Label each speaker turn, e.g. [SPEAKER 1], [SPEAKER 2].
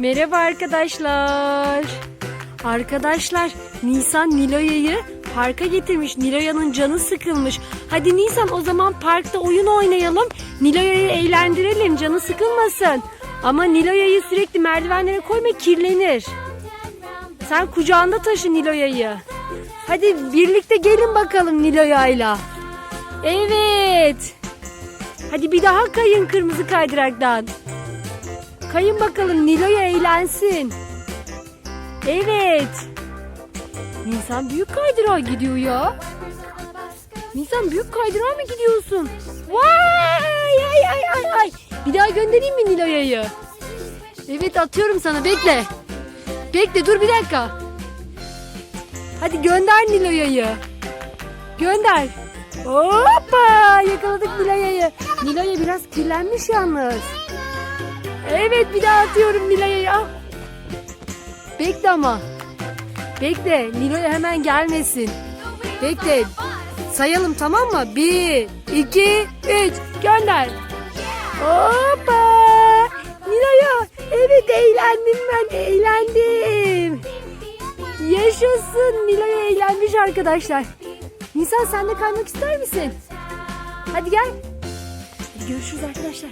[SPEAKER 1] Merhaba arkadaşlar. Arkadaşlar Nisan Niloya'yı parka getirmiş. Niloya'nın canı sıkılmış. Hadi Nisan o zaman parkta oyun oynayalım. Niloya'yı eğlendirelim canı sıkılmasın. Ama Niloya'yı sürekli merdivenlere koyma kirlenir. Sen kucağında taşı Niloya'yı. Hadi birlikte gelin bakalım Niloya'yla. Evet. Hadi bir daha kayın kırmızı kaydıraktan. Kayın bakalım Nilo'ya eğlensin. Evet. Nisan büyük kaydırağa gidiyor ya. Nisan büyük kaydırağa mı gidiyorsun? Vay ay ay ay ay. Bir daha göndereyim mi Nilo'ya'yı? Evet atıyorum sana bekle. Bekle dur bir dakika. Hadi gönder Nilo'ya'yı. Gönder. Hoppa yakaladık Nilo'ya'yı. Nilo'ya biraz kirlenmiş yalnız. Evet bir daha atıyorum Nilo'ya. Ah. Bekle ama. Bekle Nilo'ya hemen gelmesin. Bekle. Sayalım tamam mı? Bir, iki, üç. Gönder. Hoppa. Nilo'ya. Evet eğlendim ben eğlendim. Yaşasın. Nilo'ya eğlenmiş arkadaşlar. Nisan sen de kaymak ister misin? Hadi gel. Hadi görüşürüz arkadaşlar.